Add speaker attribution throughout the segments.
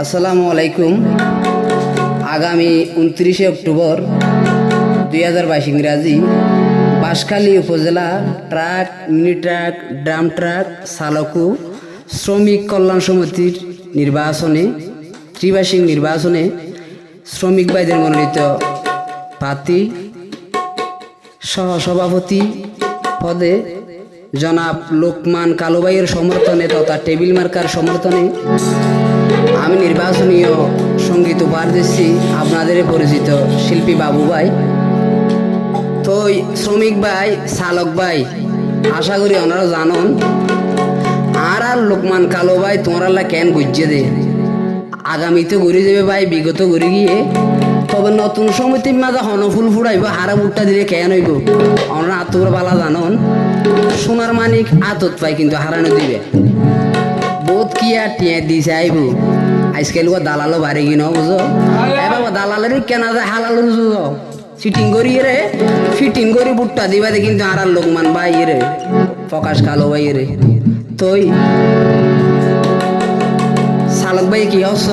Speaker 1: আসসালামু আলাইকুম। আগামী উনত্রিশে অক্টোবর দুই হাজার বাইশ ইংরাজি, বাঁশখালী উপজেলা truck, mini truck, drum truck চালকু শ্রমিক কল্যাণ সমিতির নির্বাচনে, ত্রিবার্ষিক নির্বাচনে শ্রমিক ভাইদের মনোনীত প্রার্থী, সহসভাপতি পদে জনাব লোকমান কালুবাইয়ের সমর্থনে তথা টেবিল মার্কার সমর্থনে আমি নির্বাচনীয় সংগীত উপহার দিচ্ছি আপনাদের পরিচিত শিল্পী বাবু ভাই। তো শ্রমিক ভাই, চালক ভাই, আশা করি ওনারা জানন। আর আর লোকমান কালো ভাই, তোমরা কেন গুজছে দে? আগামীতে ঘুরে যাবে ভাই, বিগত ঘুরে গিয়ে। তবে নতুন সমিতির মাঝে হনফুল ফুড়াইব, হারা বুটটা দিলে কেন হইব? আমরা আত্মর বালা জানন। সোনার মানিক আতত পাই কিন্তু হারানো দিবে। কি আর টিয়া দিছে, আইব। আজকাল ও দালালো বাড়ি কিনো বুঝো এ বাবা দালালের কেনা যায় হালাল বুঝো ফিটিং করি রে, ফিটিং করি বুটটা দিবা দে, কিন্তু আর লোকমান ভাই রে। প্রকাশ কালো ভাই রে। তুই? শালক ভাই, কি হস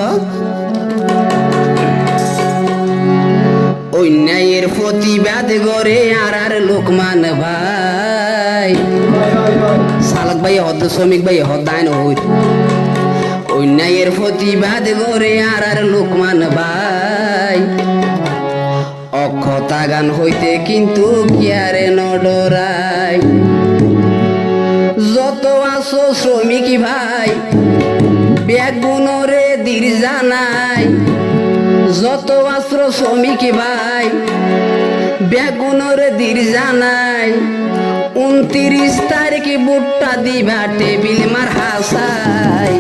Speaker 1: অন্যায়ের প্রতিবাদ করে আর আর লোকমান ভাই শালক ভাই হদ শ্রমিক ভাই হদায় নই অন্যায়ের প্রতিবাদ করে আর আর লোকমান ভাই। অক্ষতা গান হইতে কিন্তু কিয়ারে নডরাই। যত আসো শ্রমিক ভাই বেগুনরে দির জানাই। যত আশ্র শ্রমিক ভাই বেগুনরে দির জানাই। উনত্রিশ তারিখে বুটটা দিবা টেবিল মার হাসাই।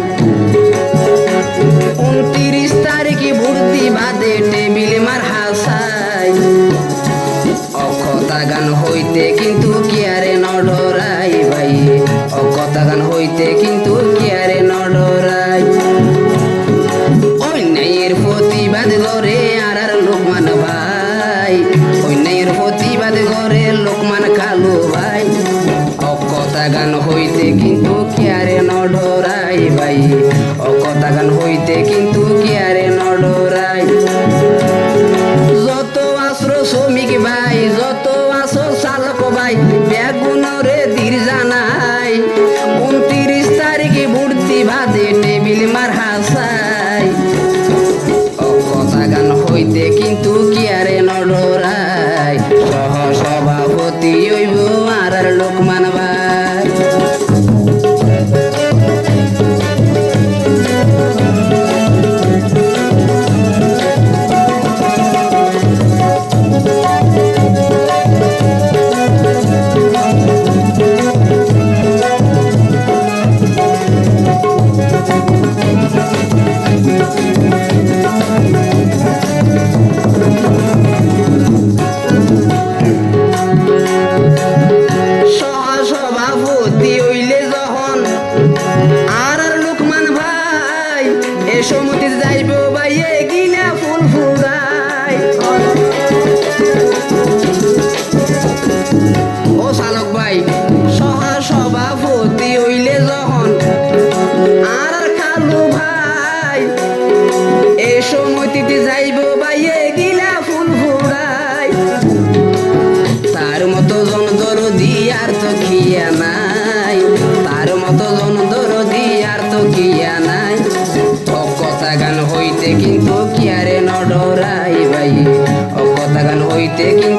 Speaker 1: তারিখে ভোট দিবা দে টেবিল মার হাসাই অকথা গান হইতে কিন্তু কিয়ারে নডরাই ভাই। অকথা গান হইতে কিন্তু কিয়ারে নডরাই। অন্যায়ের প্রতিবাদ করে আর আর লোকমান ভাই। অন্যায়ের প্রতিবাদ করে লোকমান কালু ভাই। অকথা গান হইতে কিন্তু কিয়ারে নডরাই ভাই। অকথা গান হইতে এ সমিতির গান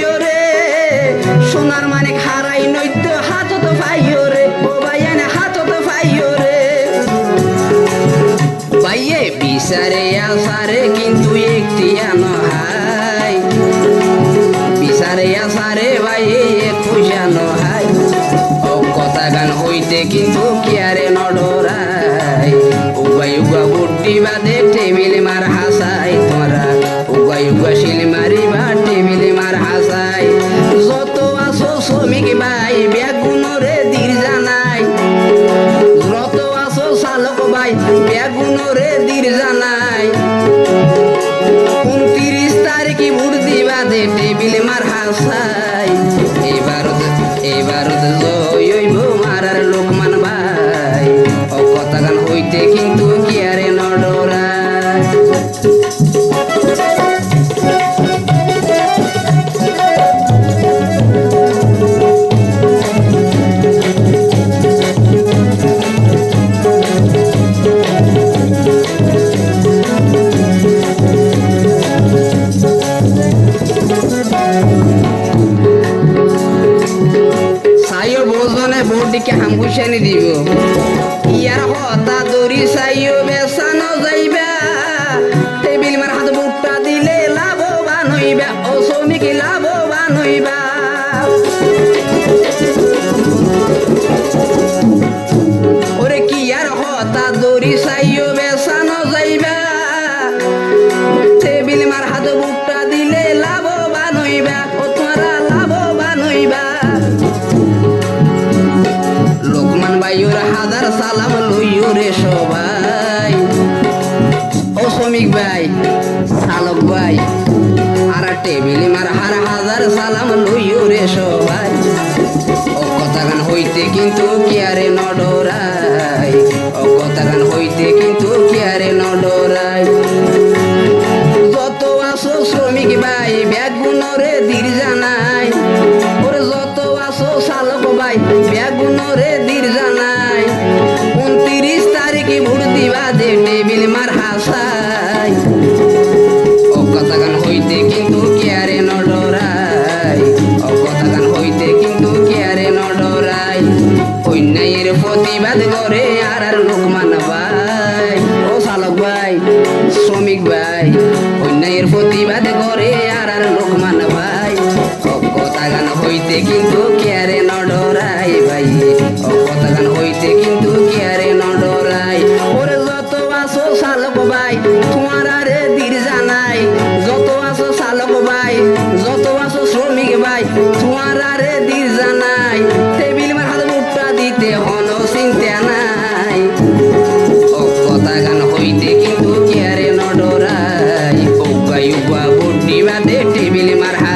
Speaker 1: বাদে টেবিল হামুশানি দিব ইয়ার হতা দরি চাইও বেসানো যাইবে ঠিক ভাই, চালক ভাই, আর টেবিল মার হার হাজার সালাম লইও রে সবাই। ও কথা গান হইতে কিন্তু কি আরে নডরাই, ও কথা গান হইতে কিন্তু ডরাই ও কথা গান হইতে কিন্তু কেয়ারে ন ডরাই ও কথা হইতে কিন্তু কেয়ারে ন ডরাই অন্যায়ের প্রতিবাদ করে আর আর লোকমান ভাই। ও চালক ভাই, শ্রমিক ভাই, অন্যায়ের প্রতিবাদ করে আর আর লোকমান ভাই। ও কথা গান হইতে কিন্তু Mili Marhaba.